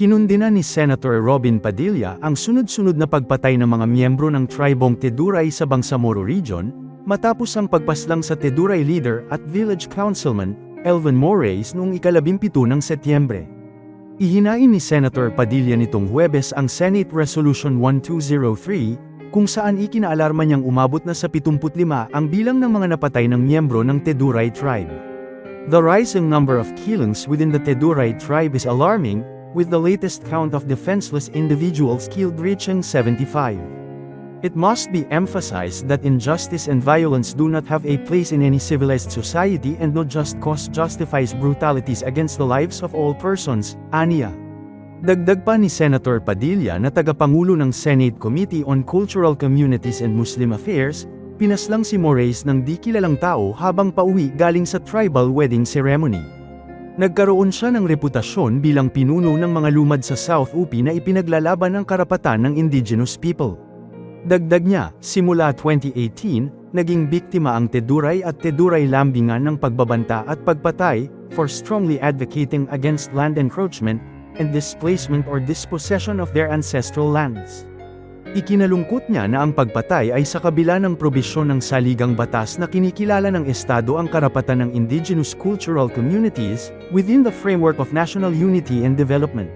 Kinundina ni Senator Robin Padilla ang sunod-sunod na pagpatay ng mga miyembro ng tribong Teduray sa Bangsamoro Region, matapos ang pagpaslang sa Teduray leader at village councilman, Elvin Mores noong ikalabimpito ng Setyembre. Ihinain ni Senator Padilla nitong Huwebes ang Senate Resolution 1203, kung saan ikinaalarma niyang umabot na sa 75 ang bilang ng mga napatay ng miyembro ng Teduray tribe. The rising number of killings within the Teduray tribe is alarming, with the latest count of defenseless individuals killed reaching 75. It must be emphasized that injustice and violence do not have a place in any civilized society and no just cause justifies brutalities against the lives of all persons, aniya. Dagdag pa ni Senator Padilla na tagapangulo ng Senate Committee on Cultural Communities and Muslim Affairs, pinaslang si Moraes ng di kilalang tao habang pauwi galing sa tribal wedding ceremony. Nagkaroon siya ng reputasyon bilang pinuno ng mga lumad sa South UP na ipinaglalaban ang karapatan ng indigenous people. Dagdag niya, simula 2018, naging biktima ang Teduray at Teduray Lambingan ng pagbabanta at pagpatay, for strongly advocating against land encroachment, and displacement or dispossession of their ancestral lands. Ikinalungkot niya na ang pagpatay ay sa kabila ng probisyon ng saligang batas na kinikilala ng Estado ang karapatan ng indigenous cultural communities, within the framework of national unity and development.